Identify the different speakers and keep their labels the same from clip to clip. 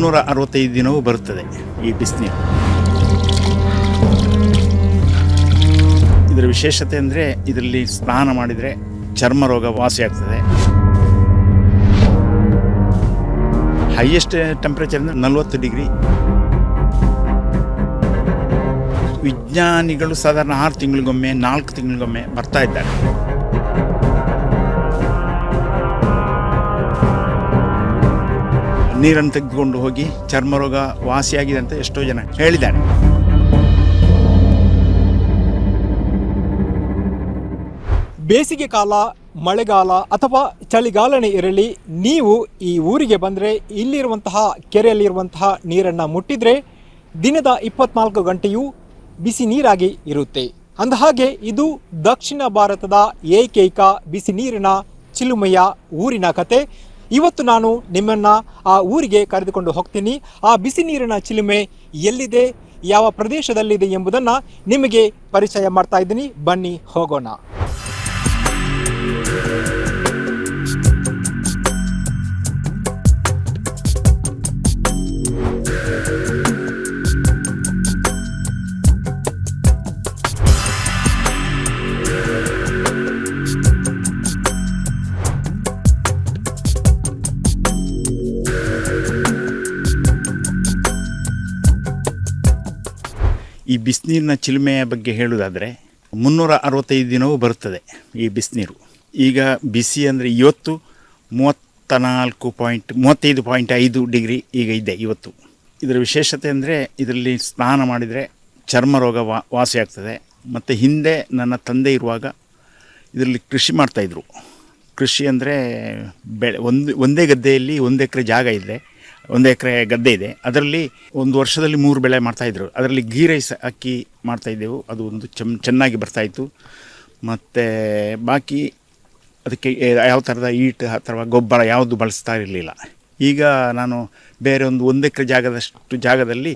Speaker 1: ಮುನ್ನೂರ ಅರವತ್ತೈದು ದಿನವೂ ಬರುತ್ತದೆ ಈ ಬಿಸಿನೀರು. ಇದರ ವಿಶೇಷತೆ ಅಂದರೆ ಇದರಲ್ಲಿ ಸ್ನಾನ ಮಾಡಿದರೆ ಚರ್ಮ ರೋಗ ವಾಸಿಯಾಗ್ತದೆ ಹೈಯೆಸ್ಟ್ ಟೆಂಪ್ರೇಚರ್ ಅಂದರೆ ನಲವತ್ತು ಡಿಗ್ರಿ. ವಿಜ್ಞಾನಿಗಳು ಸಾಧಾರಣ ಆರು ತಿಂಗಳಿಗೊಮ್ಮೆ, ನಾಲ್ಕು ತಿಂಗಳಿಗೊಮ್ಮೆ ಬರ್ತಾ ಇದ್ದಾರೆ. ನೀರನ್ನು ತೆಗೆದುಕೊಂಡು ಹೋಗಿ ಚರ್ಮರೋಗ ವಾಸಿಯಾಗಿದೆ ಅಂತ ಎಷ್ಟೋ ಜನ ಹೇಳಿದ್ದಾರೆ.
Speaker 2: ಬೇಸಿಗೆ ಕಾಲ, ಮಳೆಗಾಲ ಅಥವಾ ಚಳಿಗಾಲನೇ ಇರಲಿ, ನೀವು ಈ ಊರಿಗೆ ಬಂದರೆ ಇಲ್ಲಿರುವಂತಹ ಕೆರೆಯಲ್ಲಿರುವಂತಹ ನೀರನ್ನು ಮುಟ್ಟಿದರೆ ದಿನದ ಇಪ್ಪತ್ನಾಲ್ಕು ಗಂಟೆಯೂ ಬಿಸಿ ನೀರಾಗಿ ಇರುತ್ತೆ. ಅಂದಹಾಗೆ ಇದು ದಕ್ಷಿಣ ಭಾರತದ ಏಕೈಕ ಬಿಸಿ ನೀರಿನ ಚಿಲುಮೆಯ ಊರಿನ ಕತೆ. ಇವತ್ತು ನಾನು ನಿಮ್ಮನ್ನ ಆ ಊರಿಗೆ ಕರೆದುಕೊಂಡು ಹೋಗ್ತೀನಿ. ಆ ಬಿಸಿ ನೀರಿನ ಚಿಲುಮೆ ಎಲ್ಲಿದೆ, ಯಾವ ಪ್ರದೇಶದಲ್ಲಿದೆ ಎಂಬುದನ್ನು ನಿಮಗೆ ಪರಿಚಯ ಮಾಡ್ತಾ ಇದ್ದೀನಿ. ಬನ್ನಿ ಹೋಗೋಣ.
Speaker 1: ಈ ಬಿಸಿನೀರಿನ ಚಿಲುಮೆಯ ಬಗ್ಗೆ ಹೇಳುವುದಾದರೆ ಮುನ್ನೂರ ಅರವತ್ತೈದು ದಿನವೂ ಬರುತ್ತದೆ ಈ ಬಿಸಿನೀರು. ಈಗ ಬಿಸಿ ಅಂದರೆ ಇವತ್ತು ಮೂವತ್ತ ನಾಲ್ಕು ಪಾಯಿಂಟ್, ಮೂವತ್ತೈದು ಪಾಯಿಂಟ್ ಐದು ಡಿಗ್ರಿ ಈಗ ಇದೆ ಇವತ್ತು. ಇದರ ವಿಶೇಷತೆ ಅಂದರೆ ಇದರಲ್ಲಿ ಸ್ನಾನ ಮಾಡಿದರೆ ಚರ್ಮ ರೋಗ ವಾ ವಾಸಿಯಾಗ್ತದೆ ಮತ್ತು ಹಿಂದೆ ನನ್ನ ತಂದೆ ಇರುವಾಗ ಇದರಲ್ಲಿ ಕೃಷಿ ಮಾಡ್ತಾಯಿದ್ರು ಕೃಷಿ ಅಂದರೆ ಬೆಳೆ ಒಂದು, ಒಂದೇ ಗದ್ದೆಯಲ್ಲಿ ಒಂದು ಎಕರೆ ಜಾಗ ಇದೆ ಒಂದು ಎಕರೆ ಗದ್ದೆ ಇದೆ. ಅದರಲ್ಲಿ ಒಂದು ವರ್ಷದಲ್ಲಿ ಮೂರು ಬೆಳೆ ಮಾಡ್ತಾಯಿದ್ರು ಅದರಲ್ಲಿ ಗೀ ರೈಸ್ ಅಕ್ಕಿ ಮಾಡ್ತಾಯಿದ್ದೆವು ಅದು ಒಂದು ಚಮ್, ಚೆನ್ನಾಗಿ ಬರ್ತಾಯಿತ್ತು ಮತ್ತು ಬಾಕಿ ಅದಕ್ಕೆ ಯಾವ ಥರದ ಈಟ್ ಅಥವಾ ಗೊಬ್ಬರ ಯಾವುದು ಬಳಸ್ತಾ ಇರಲಿಲ್ಲ. ಈಗ ನಾನು ಬೇರೆ ಒಂದು ಒಂದು ಎಕರೆ ಜಾಗದಷ್ಟು ಜಾಗದಲ್ಲಿ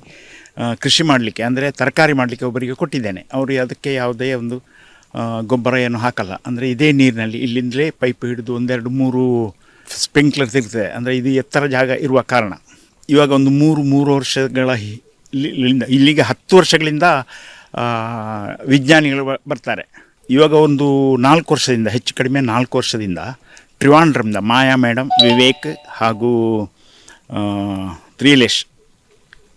Speaker 1: ಕೃಷಿ ಮಾಡಲಿಕ್ಕೆ, ಅಂದರೆ ತರಕಾರಿ ಮಾಡಲಿಕ್ಕೆ ಒಬ್ಬರಿಗೆ ಕೊಟ್ಟಿದ್ದೇನೆ. ಅವರು ಅದಕ್ಕೆ ಯಾವುದೇ ಒಂದು ಗೊಬ್ಬರ ಏನು ಹಾಕಲ್ಲ. ಅಂದರೆ ಇದೇ ನೀರಿನಲ್ಲಿ ಇಲ್ಲಿಂದಲೇ ಪೈಪ್ ಹಿಡಿದು ಒಂದೆರಡು ಮೂರು ಸ್ಪ್ರಿಂಕ್ಲರ್ಸ್ ಇರ್ತದೆ. ಅಂದರೆ ಇದು ಎತ್ತರ ಜಾಗ ಇರುವ ಕಾರಣ. ಇವಾಗ ಒಂದು ಮೂರು ಮೂರು ವರ್ಷಗಳ ಇಲ್ಲಿಗೆ ಹತ್ತು ವರ್ಷಗಳಿಂದ ವಿಜ್ಞಾನಿಗಳು ಬರ್ತಾರೆ. ಇವಾಗ ಒಂದು ನಾಲ್ಕು ವರ್ಷದಿಂದ, ಹೆಚ್ಚು ಕಡಿಮೆ ನಾಲ್ಕು ವರ್ಷದಿಂದ ಟ್ರಿವಾಂಡ್ರಮ್ದ ಮಾಯಾ ಮೇಡಮ್ ವಿವೇಕ್ ಹಾಗೂ ತ್ರಿಲೇಶ್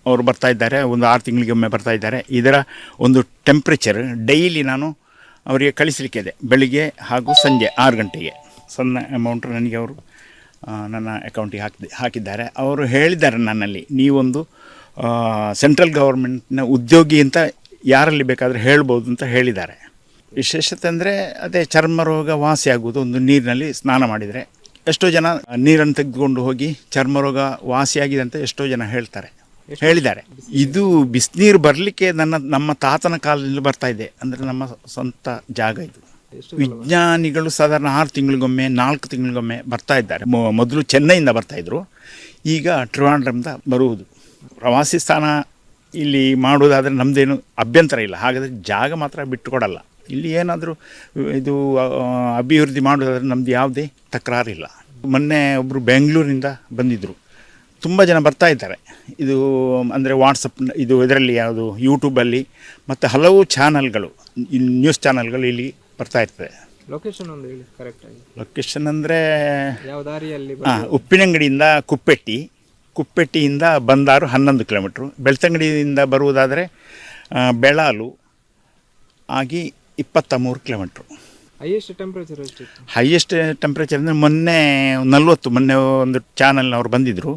Speaker 1: ಅವರು ಬರ್ತಾ ಇದ್ದಾರೆ. ಒಂದು ಆರು ತಿಂಗಳಿಗೊಮ್ಮೆ ಬರ್ತಾ ಇದ್ದಾರೆ. ಇದರ ಒಂದು ಟೆಂಪ್ರೇಚರ್ ಡೈಲಿ ನಾನು ಅವರಿಗೆ ಕಳಿಸಲಿಕ್ಕೆ ಇದೆ ಬೆಳಿಗ್ಗೆ ಹಾಗೂ ಸಂಜೆ ಆರು ಗಂಟೆಗೆ. ಸಣ್ಣ ಅಮೌಂಟ್ ನನಗೆ ಅವರು ನನ್ನ ಅಕೌಂಟಿಗೆ ಹಾಕಿದೆ ಹಾಕಿದ್ದಾರೆ. ಅವರು ಹೇಳಿದ್ದಾರೆ ನನ್ನಲ್ಲಿ, ನೀವೊಂದು ಸೆಂಟ್ರಲ್ ಗೌರ್ಮೆಂಟ್ನ ಉದ್ಯೋಗಿ ಅಂತ ಯಾರಲ್ಲಿ ಬೇಕಾದರೂ ಹೇಳ್ಬೋದು ಅಂತ ಹೇಳಿದ್ದಾರೆ. ವಿಶೇಷತೆ ಅಂದರೆ, ಅದೇ ಚರ್ಮ ರೋಗ ವಾಸಿ ಆಗುವುದು, ಒಂದು ನೀರಿನಲ್ಲಿ ಸ್ನಾನ ಮಾಡಿದರೆ. ಎಷ್ಟೋ ಜನ ನೀರನ್ನು ತೆಗೆದುಕೊಂಡು ಹೋಗಿ ಚರ್ಮ ರೋಗ ವಾಸಿಯಾಗಿದೆ ಅಂತ ಎಷ್ಟೋ ಜನ ಹೇಳ್ತಾರೆ. ಹೇಳಿದ್ದಾರೆ. ಇದು ಬಿಸಿನೀರು ಬರಲಿಕ್ಕೆ ನನ್ನ, ನಮ್ಮ ತಾತನ ಕಾಲದಲ್ಲಿ ಬರ್ತಾ ಇದೆ. ಅಂದರೆ ನಮ್ಮ ಸ್ವಂತ ಜಾಗ ಇದು. ವಿಜ್ಞಾನಿಗಳು ಸಾಧಾರಣ ಆರು ತಿಂಗಳಿಗೊಮ್ಮೆ, ನಾಲ್ಕು ತಿಂಗಳಿಗೊಮ್ಮೆ ಬರ್ತಾ ಇದ್ದಾರೆ. ಮೊದಲು ಚೆನ್ನೈಯಿಂದ ಬರ್ತಾಯಿದ್ರು ಈಗ ಟ್ರಿವಾಂಡ್ರಮ್ದ ಬರುವುದು. ಪ್ರವಾಸಿ ಸ್ಥಾನ ಇಲ್ಲಿ ಮಾಡುವುದಾದರೆ ನಮ್ಮದೇನು ಅಭ್ಯಂತರ ಇಲ್ಲ. ಹಾಗಾದರೆ ಜಾಗ ಮಾತ್ರ ಬಿಟ್ಟುಕೊಡಲ್ಲ. ಇಲ್ಲಿ ಏನಾದರೂ ಇದು ಅಭಿವೃದ್ಧಿ ಮಾಡೋದಾದರೆ ನಮ್ಮದು ಯಾವುದೇ ತಕರಾರಿಲ್ಲ ಮೊನ್ನೆ ಒಬ್ಬರು ಬೆಂಗಳೂರಿನಿಂದ ಬಂದಿದ್ದರು ತುಂಬ ಜನ ಬರ್ತಾ ಇದ್ದಾರೆ. ಇದು, ಅಂದರೆ ವಾಟ್ಸಪ್, ಇದು ಇದರಲ್ಲಿ ಯಾವುದು, ಯೂಟ್ಯೂಬಲ್ಲಿ, ಮತ್ತು ಹಲವು ಚಾನಲ್ಗಳು ನ್ಯೂಸ್ ಚಾನಲ್ಗಳು ಇಲ್ಲಿ ಬರ್ತಾ ಇರ್ತದೆ.
Speaker 2: ಲೊಕೇಶನ್ ಒಂದು ಹೇಳಿ ಕರೆಕ್ಟ್ ಆಗಿ.
Speaker 1: ಲೊಕೇಶನ್ ಅಂದರೆ
Speaker 2: ಯಾವ ದಾರಿಯಲ್ಲಿ
Speaker 1: ಹಾಂ ಉಪ್ಪಿನಂಗಡಿಯಿಂದ ಕುಪ್ಪೆಟ್ಟಿ ಕುಪ್ಪೆಟ್ಟಿಯಿಂದ ಬಂದಾರು ಹನ್ನೊಂದು ಕಿಲೋಮೀಟ್ರು. ಬೆಳ್ತಂಗಡಿಯಿಂದ ಬರುವುದಾದರೆ ಬೆಳಾಲು ಆಗಿ ಇಪ್ಪತ್ತ ಮೂರು ಕಿಲೋಮೀಟ್ರು
Speaker 2: ಹೈಯೆಸ್ಟ್ ಟೆಂಪ್ರೇಚರ್ ಎಷ್ಟಿತ್ತು
Speaker 1: ಹೈಯೆಸ್ಟ್ ಟೆಂಪ್ರೇಚರ್ ಅಂದರೆ ಮೊನ್ನೆ ನಲ್ವತ್ತು ಮೊನ್ನೆ ಒಂದು ಚಾನಲ್ನವ್ರು ಬಂದಿದ್ದರು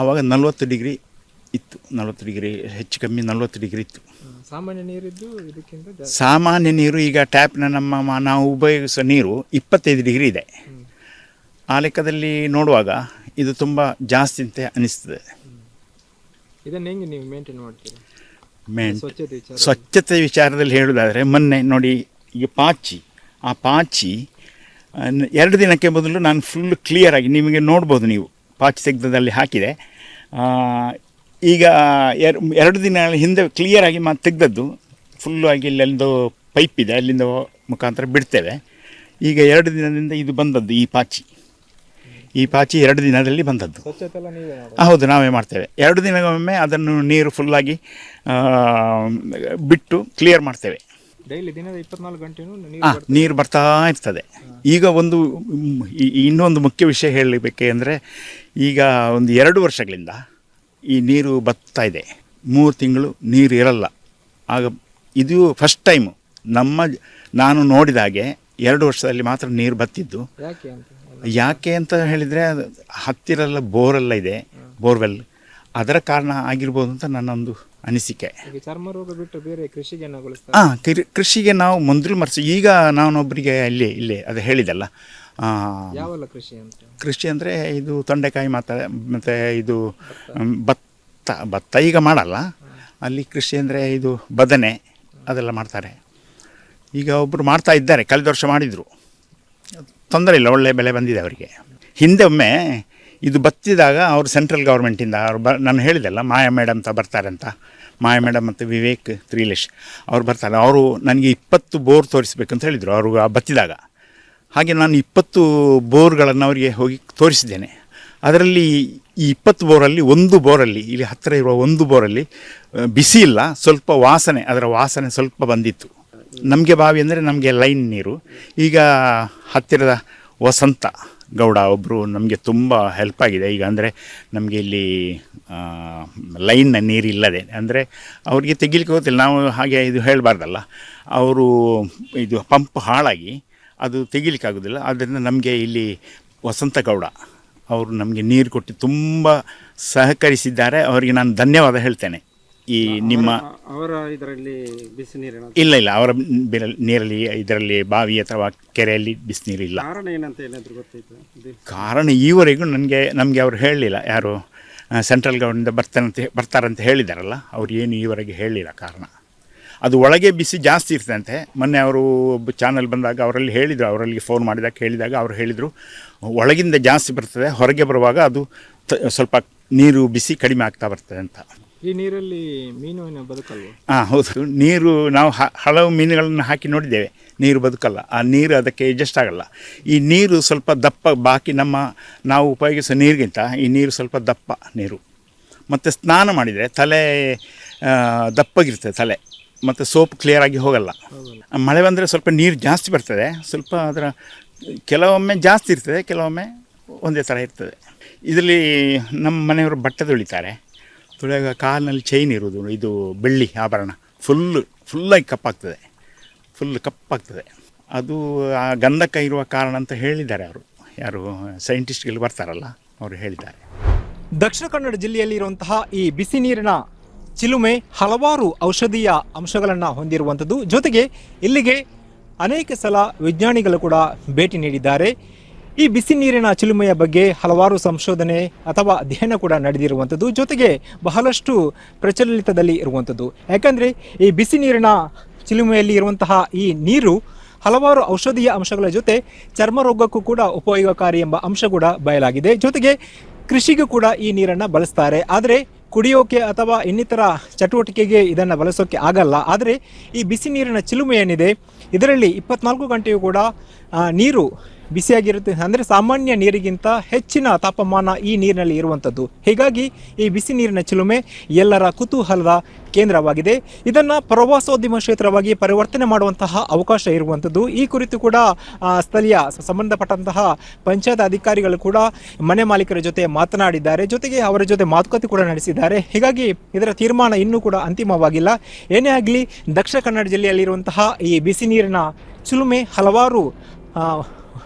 Speaker 1: ಆವಾಗ ನಲ್ವತ್ತು ಡಿಗ್ರಿ ಇತ್ತು ನಲ್ವತ್ತು ಡಿಗ್ರಿ ಹೆಚ್ಚು ಕಮ್ಮಿ ನಲ್ವತ್ತು ಡಿಗ್ರಿ ಇತ್ತು.
Speaker 2: ಸಾಮಾನ್ಯ ನೀರಿದ್ದು ಇದಕ್ಕಿಂತ ಜಾಸ್ತಿ.
Speaker 1: ಸಾಮಾನ್ಯ ನೀರು ಈಗ ಟ್ಯಾಪ್ನ ನಮ್ಮ ಮ- ನಾವು ಉಪಯೋಗಿಸುವ ನೀರು ಇಪ್ಪತ್ತೈದು ಡಿಗ್ರಿ ಇದೆ. ಆ ಲೆಕ್ಕದಲ್ಲಿ ನೋಡುವಾಗ ಇದು ತುಂಬ ಜಾಸ್ತಿ ಅಂತ ಅನಿಸ್ತದೆ.
Speaker 2: ಇದನ್ನ ಹೆಂಗೆ ನೀವು ಮೇಂಟೈನ್ ಮಾಡ್ತೀರಿ?
Speaker 1: ಮೇನ್
Speaker 2: ಸ್ವಚ್ಛತೆ ವಿಚಾರ.
Speaker 1: ಸ್ವಚ್ಛತೆ ವಿಚಾರದಲ್ಲಿ ಹೇಳುವುದಾದರೆ ಮೊನ್ನೆ ನೋಡಿ ಈಗ ಪಾಚಿ. ಆ ಪಾಚಿ ಆ, ನ- ಎರಡು ದಿನಕ್ಕೆ ಮೊದಲು ನಾನು ಫುಲ್ ಕ್ಲಿಯರಾಗಿ ನಿಮಗೆ ನೋಡ್ಬೋದು ನೀವು. ಪಾಚಿ ತೆಗೆದಲ್ಲಿ ಹಾಕಿದೆ. ಆ, ಈಗ ಎರ್ ಎರಡು ದಿನ ಹಿಂದೆ ಕ್ಲಿಯರಾಗಿ ಮತ್ತೆ ತೆಗೆದದ್ದು. ಫುಲ್ಲು ಆಗಿ ಇಲ್ಲೊಂದು ಪೈಪ್ ಇದೆ ಅಲ್ಲಿಂದ ಮುಖಾಂತರ ಬಿಡ್ತೇವೆ. ಈಗ ಎರಡು ದಿನದಿಂದ ಇದು ಬಂದದ್ದು ಈ ಪಾಚಿ. ಈ ಪಾಚಿ ಎರಡು ದಿನದಲ್ಲಿ ಬಂದದ್ದು. ಹೌದು ನಾವೇ ಮಾಡ್ತೇವೆ. ಎರಡು ದಿನಗೊಮ್ಮೆ ಅದನ್ನು ನೀರು ಫುಲ್ಲಾಗಿ ಬಿಟ್ಟು ಕ್ಲಿಯರ್ ಮಾಡ್ತೇವೆ.
Speaker 2: ಡೈಲಿ ದಿನದ ಇಪ್ಪತ್ನಾಲ್ಕು ಗಂಟೆನೂ ನೀರು
Speaker 1: ಬರ್ತಾ ಇರ್ತದೆ. ಈಗ ಒಂದು ಇನ್ನೊಂದು ಮುಖ್ಯ ವಿಷಯ ಹೇಳಬೇಕೆ ಅಂದರೆ ಈಗ ಒಂದು ಎರಡು ವರ್ಷಗಳಿಂದ ಈ ನೀರು ಬತ್ತಾ ಇದೆ. ಮೂರು ತಿಂಗಳು ನೀರು ಇರಲ್ಲ. ಆಗ ಇದು ಫಸ್ಟ್ ಟೈಮು ನಮ್ಮ ನಾನು ನೋಡಿದ ಹಾಗೆ ಎರಡು ವರ್ಷದಲ್ಲಿ ಮಾತ್ರ ನೀರು ಬತ್ತಿದ್ದು.
Speaker 2: ಯಾಕೆ ಅಂತ?
Speaker 1: ಹೇಳಿದರೆ ಹತ್ತಿರಲ್ಲ ಬೋರೆಲ್ಲ ಇದೆ ಬೋರ್ವೆಲ್. ಅದರ ಕಾರಣ ಆಗಿರ್ಬೋದು ಅಂತ ನನ್ನೊಂದು ಅನಿಸಿಕೆ.
Speaker 2: ಚರ್ಮ ರೋಗ ಬಿಟ್ಟು ಬೇರೆ ಕೃಷಿಗೆ
Speaker 1: ಹಾಂ ಕೃಷಿಗೆ ನಾವು ಮೊದಲು ಮರ್ಸಿ ಈಗ ನಾನೊಬ್ಬರಿಗೆ ಅಲ್ಲಿ ಇಲ್ಲಿ ಅದು ಹೇಳಿದಲ್ಲ.
Speaker 2: ಯಾವೆಲ್ಲ ಕೃಷಿ ಅಂತ?
Speaker 1: ಕೃಷಿ ಅಂದರೆ ಇದು ತೊಂಡೆಕಾಯಿ ಮಾತ್ರ ಮತ್ತು ಇದು ಭತ್ತ ಭತ್ತ ಈಗ ಮಾಡಲ್ಲ. ಅಲ್ಲಿ ಕೃಷಿ ಅಂದರೆ ಇದು ಬದನೆ ಅದೆಲ್ಲ ಮಾಡ್ತಾರೆ. ಈಗ ಒಬ್ಬರು ಮಾಡ್ತಾ ಇದ್ದಾರೆ ಕಳೆದ ವರ್ಷ ಮಾಡಿದರು. ತೊಂದರೆ ಇಲ್ಲ ಒಳ್ಳೆ ಬೆಲೆ ಬಂದಿದೆ ಅವರಿಗೆ. ಹಿಂದೆ ಒಮ್ಮೆ ಇದು ಬತ್ತಿದಾಗ ಅವರು ಸೆಂಟ್ರಲ್ ಗೌರ್ಮೆಂಟಿಂದ ಅವ್ರು ಬ ನಾನು ಹೇಳಿದೆಲ್ಲ ಮಾಯಾ ಮೇಡಮ್ ಅಂತ ಬರ್ತಾರೆ ಅಂತ. ಮಾಯಾ ಮೇಡಮ್ ಮತ್ತು ವಿವೇಕ್ ತ್ರೀಲೇಶ್ ಅವ್ರು ಬರ್ತಾರೆ. ಅವರು ನನಗೆ ಇಪ್ಪತ್ತು ಬೋರ್ ತೋರಿಸ್ಬೇಕಂತ ಹೇಳಿದರು ಅವರು ಬತ್ತಿದಾಗ. ಹಾಗೆ ನಾನು ಇಪ್ಪತ್ತು ಬೋರ್ಗಳನ್ನು ಅವರಿಗೆ ಹೋಗಿ ತೋರಿಸಿದ್ದೇನೆ. ಅದರಲ್ಲಿ ಈ ಇಪ್ಪತ್ತು ಬೋರಲ್ಲಿ ಒಂದು ಬೋರಲ್ಲಿ, ಇಲ್ಲಿ ಹತ್ತಿರ ಇರುವ ಒಂದು ಬೋರಲ್ಲಿ ಬಿಸಿ ಇಲ್ಲ, ಸ್ವಲ್ಪ ವಾಸನೆ, ಅದರ ವಾಸನೆ ಸ್ವಲ್ಪ ಬಂದಿತ್ತು. ನಮಗೆ ಬಾವಿ ಅಂದರೆ ನಮಗೆ ಲೈನ್ ನೀರು. ಈಗ ಹತ್ತಿರದ ವಸಂತ ಗೌಡ ಒಬ್ಬರು ನಮಗೆ ತುಂಬ ಹೆಲ್ಪ್ ಆಗಿದೆ. ಈಗ ಅಂದರೆ ನಮಗೆ ಇಲ್ಲಿ ಲೈನ್ನ ನೀರಿಲ್ಲದೆ ಅಂದರೆ ಅವರಿಗೆ ತೆಗಿಲಿಕ್ಕೆ ಗೊತ್ತಿಲ್ಲ. ನಾವು ಹಾಗೆ ಇದು ಹೇಳಬಾರ್ದಲ್ಲ. ಅವರು ಇದು ಪಂಪ್ ಹಾಳಾಗಿ ಅದು ತೆಗಿಲಿಕ್ಕಾಗೋದಿಲ್ಲ. ಆದ್ದರಿಂದ ನಮಗೆ ಇಲ್ಲಿ ವಸಂತ ಗೌಡ ಅವರು ನಮಗೆ ನೀರು ಕೊಟ್ಟು ತುಂಬ ಸಹಕರಿಸಿದ್ದಾರೆ. ಅವರಿಗೆ ನಾನು ಧನ್ಯವಾದ ಹೇಳ್ತೇನೆ. ಈ ನಿಮ್ಮ
Speaker 3: ಅವರ ಇದರಲ್ಲಿ ಬಿಸಿ ನೀರಿನ?
Speaker 1: ಇಲ್ಲ ಇಲ್ಲ. ಅವರ ನೀರಲ್ಲಿ ಇದರಲ್ಲಿ ಬಾವಿ ಅಥವಾ ಕೆರೆಯಲ್ಲಿ ಬಿಸಿನೀರು ಇಲ್ಲ
Speaker 3: ಕಾರಣ ಏನಂತ ಏನಾದರೂ ಗೊತ್ತಾಯ್ತು?
Speaker 1: ಕಾರಣ ಈವರೆಗೂ ನನಗೆ ನಮಗೆ ಅವರು ಹೇಳಲಿಲ್ಲ. ಯಾರು ಸೆಂಟ್ರಲ್ ಗೌರ್ಮೆಂಟಿಂದ ಬರ್ತಾರಂತೆ ಬರ್ತಾರಂತ ಹೇಳಿದಾರಲ್ಲ. ಅವ್ರು ಏನು ಈವರೆಗೆ ಹೇಳಲಿಲ್ಲ ಕಾರಣ. ಅದು ಒಳಗೆ ಬಿಸಿ ಜಾಸ್ತಿ ಇರ್ತಂತೆ. ಮೊನ್ನೆ ಅವರು ಒಬ್ಬ ಚಾನಲ್ ಬಂದಾಗ ಅವರಲ್ಲಿ ಹೇಳಿದರು ಅವರಲ್ಲಿ ಫೋನ್ ಮಾಡಿದಾಗ ಹೇಳಿದಾಗ ಅವರು ಹೇಳಿದರು ಒಳಗಿಂದ ಜಾಸ್ತಿ ಬರ್ತದೆ ಹೊರಗೆ ಬರುವಾಗ ಅದು ಸ್ವಲ್ಪ ನೀರು ಬಿಸಿ ಕಡಿಮೆ ಆಗ್ತಾ ಬರ್ತದೆ ಅಂತ.
Speaker 2: ಈ ನೀರಲ್ಲಿ ಮೀನು ಬದುಕಲ್ವ?
Speaker 1: ಹಾಂ ಹೌದು. ನೀರು ನಾವು ಹ- ಹಲವು ಮೀನುಗಳನ್ನು ಹಾಕಿ ನೋಡಿದ್ದೇವೆ. ನೀರು ಬದುಕಲ್ಲ. ಆ ನೀರು ಅದಕ್ಕೆ ಅಡ್ಜಸ್ಟ್ ಆಗಲ್ಲ. ಈ ನೀರು ಸ್ವಲ್ಪ ದಪ್ಪ ಬಾಕಿ ನಮ್ಮ ನಾವು ಉಪಯೋಗಿಸೋ ನೀರಿಗಿಂತ ಈ ನೀರು ಸ್ವಲ್ಪ ದಪ್ಪ ನೀರು. ಮತ್ತು ಸ್ನಾನ ಮಾಡಿದರೆ ತಲೆ ದಪ್ಪಗಿರ್ತದೆ ತಲೆ. ಮತ್ತು ಸೋಪ್ ಕ್ಲಿಯರಾಗಿ ಹೋಗಲ್ಲ. ಮಳೆ ಬಂದರೆ ಸ್ವಲ್ಪ ನೀರು ಜಾಸ್ತಿ ಬರ್ತದೆ ಸ್ವಲ್ಪ ಅದರ ಕೆಲವೊಮ್ಮೆ ಜಾಸ್ತಿ ಇರ್ತದೆ ಕೆಲವೊಮ್ಮೆ ಒಂದೇ ಥರ ಇರ್ತದೆ. ಇದರಲ್ಲಿ ನಮ್ಮ ಮನೆಯವರು ಬಟ್ಟೆ ತೊಳಿತಾರೆ. ತೊಳೆಯುವಾಗ ಕಾಲಿನಲ್ಲಿ ಚೈನ್ ಇರುವುದು ಇದು ಬೆಳ್ಳಿ ಆಭರಣ ಫುಲ್ಲು ಫುಲ್ಲಾಗಿ ಕಪ್ಪಾಗ್ತದೆ. ಫುಲ್ ಕಪ್ಪಾಗ್ತದೆ. ಅದು ಆ ಗಂಧಕ ಇರುವ ಕಾರಣ ಅಂತ ಹೇಳಿದ್ದಾರೆ ಅವರು. ಯಾರು ಸೈಂಟಿಸ್ಟ್ಗಳು ಬರ್ತಾರಲ್ಲ ಅವರು ಹೇಳಿದ್ದಾರೆ.
Speaker 2: ದಕ್ಷಿಣ ಕನ್ನಡ ಜಿಲ್ಲೆಯಲ್ಲಿ ಇರುವಂತಹ ಈ ಬಿಸಿ ನೀರಿನ ಚಿಲುಮೆ ಹಲವಾರು ಔಷಧೀಯ ಅಂಶಗಳನ್ನು ಹೊಂದಿರುವಂಥದ್ದು. ಜೊತೆಗೆ ಇಲ್ಲಿಗೆ ಅನೇಕ ಸಲ ವಿಜ್ಞಾನಿಗಳು ಕೂಡ ಭೇಟಿ ನೀಡಿದ್ದಾರೆ. ಈ ಬಿಸಿ ನೀರಿನ ಚಿಲುಮೆಯ ಬಗ್ಗೆ ಹಲವಾರು ಸಂಶೋಧನೆ ಅಥವಾ ಅಧ್ಯಯನ ಕೂಡ ನಡೆದಿರುವಂಥದ್ದು. ಜೊತೆಗೆ ಬಹಳಷ್ಟು ಪ್ರಚಲಿತದಲ್ಲಿ ಇರುವಂಥದ್ದು. ಯಾಕಂದರೆ ಈ ಬಿಸಿ ನೀರಿನ ಚಿಲುಮೆಯಲ್ಲಿ ಇರುವಂತಹ ಈ ನೀರು ಹಲವಾರು ಔಷಧೀಯ ಅಂಶಗಳ ಜೊತೆ ಚರ್ಮ ರೋಗಕ್ಕೂ ಕೂಡ ಉಪಯೋಗಕಾರಿ ಎಂಬ ಅಂಶ ಕೂಡ ಬಯಲಾಗಿದೆ. ಜೊತೆಗೆ ಕೃಷಿಗೂ ಕೂಡ ಈ ನೀರನ್ನು ಬಳಸ್ತಾರೆ. ಆದರೆ ಕುಡಿಯೋಕೆ ಅಥವಾ ಇನ್ನಿತರ ಚಟುವಟಿಕೆಗೆ ಇದನ್ನು ಬಳಸೋಕೆ ಆಗಲ್ಲ. ಆದರೆ ಈ ಬಿಸಿ ನೀರಿನ ಚಿಲುಮೆ ಏನಿದೆ, ಇದರಲ್ಲಿ ಇಪ್ಪತ್ನಾಲ್ಕು ಗಂಟೆಯೂ ಕೂಡ ನೀರು ಬಿಸಿಯಾಗಿರುತ್ತೆ. ಅಂದರೆ ಸಾಮಾನ್ಯ ನೀರಿಗಿಂತ ಹೆಚ್ಚಿನ ತಾಪಮಾನ ಈ ನೀರಿನಲ್ಲಿ ಇರುವಂಥದ್ದು ಹೀಗಾಗಿ ಈ ಬಿಸಿ ನೀರಿನ ಚಿಲುಮೆ ಎಲ್ಲರ ಕುತೂಹಲದ ಕೇಂದ್ರವಾಗಿದೆ. ಇದನ್ನು ಪ್ರವಾಸೋದ್ಯಮ ಕ್ಷೇತ್ರವಾಗಿ ಪರಿವರ್ತನೆ ಮಾಡುವಂತಹ ಅವಕಾಶ ಇರುವಂಥದ್ದು ಈ ಕುರಿತು ಕೂಡ ಸ್ಥಳೀಯ ಸಂಬಂಧಪಟ್ಟಂತಹ ಪಂಚಾಯತ್ ಅಧಿಕಾರಿಗಳು ಕೂಡ ಮನೆ ಮಾಲೀಕರ ಜೊತೆ ಮಾತನಾಡಿದ್ದಾರೆ. ಜೊತೆಗೆ ಅವರ ಜೊತೆ ಮಾತುಕತೆ ಕೂಡ ನಡೆಸಿದ್ದಾರೆ. ಹೀಗಾಗಿ ಇದರ ತೀರ್ಮಾನ ಇನ್ನೂ ಕೂಡ ಅಂತಿಮವಾಗಿಲ್ಲ. ಏನೇ ಆಗಲಿ ದಕ್ಷಿಣ ಕನ್ನಡ ಜಿಲ್ಲೆಯಲ್ಲಿರುವಂತಹ ಈ ಬಿಸಿ ನೀರಿನ ಚಿಲುಮೆ ಹಲವಾರು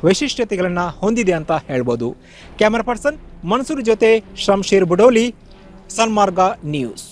Speaker 2: ವೈಶಿಷ್ಟ್ಯತೆಗಳನ್ನು ಹೊಂದಿದೆ ಅಂತ ಹೇಳ್ಬೋದು. ಕ್ಯಾಮರಾ ಪರ್ಸನ್ ಮನ್ಸೂರ್ ಜೊತೆ ಶಂಶೀರ್ ಬುಡೋಲಿ ಸನ್ಮಾರ್ಗ ನ್ಯೂಸ್